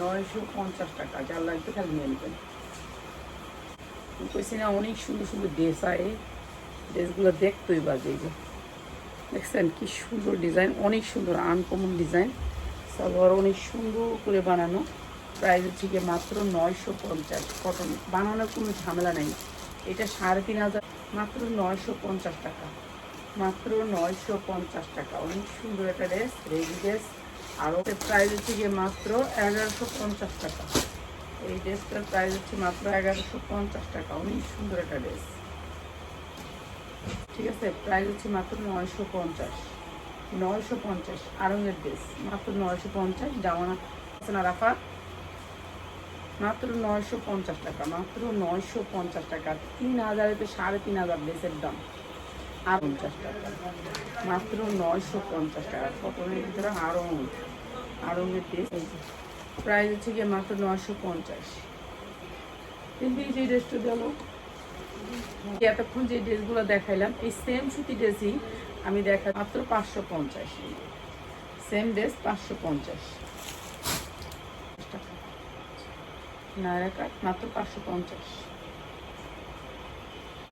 নয়শো পঞ্চাশ টাকা, যার লাগবে খালি নিয়ে নেবেন। কইছি না, অনেক সুন্দর সুন্দর ড্রেস আয় ড্রেসগুলো দেখতেই বাজে যে। দেখছেন কি সুন্দর ডিজাইন অনেক সুন্দর আনকমন ডিজাইন সালোয়ার অনেক সুন্দর করে বানানো। প্রাইস গিয়ে মাত্র নয়শো পঞ্চাশ। কটন বানানোর কোনো ঝামেলা নেই। এটা সাড়ে তিন হাজার, মাত্র নয়শো পঞ্চাশ টাকা। মাত্র নয়শো পঞ্চাশ টাকা। অনেক সুন্দর একটা ড্রেস রেডি ড্রেস আরও প্রাইস হচ্ছে গিয়ে মাত্র এগারোশো পঞ্চাশ টাকা। এই ড্রেসটার প্রাইস হচ্ছে মাত্র এগারোশো পঞ্চাশ টাকা। অনেক সুন্দর একটা ড্রেস। ঠিক আছে প্রাইস হচ্ছে মাত্র নয়শো পঞ্চাশ। নয়শো পঞ্চাশ আরঙের ড্রেস। মাত্র নয়শো পঞ্চাশ, জামানা রাফা? মাত্র নয়শো পঞ্চাশ টাকা, মাত্র নয়শো পঞ্চাশ টাকা। তিন হাজারেতে সাড়ে তিন হাজার ড্রেসের দাম। আর পঞ্চাশ টাকা। মাত্র নয়শো পঞ্চাশ টাকা। কটনের ভিতরে আরও আরঙের ড্রেস প্রাইস হচ্ছে গিয়ে মাত্র নয়শো পঞ্চাশ। কিন্তু যে ড্রেসটা দেবো। এতক্ষণ যে ড্রেসগুলো দেখাইলাম, এই সেম সুতি ড্রেসই আমি দেখা মাত্র পাঁচশো পঞ্চাশ। সেম ড্রেস পাঁচশো পঞ্চাশ। নায়রা কাট মাত্র পাঁচশো পঞ্চাশ।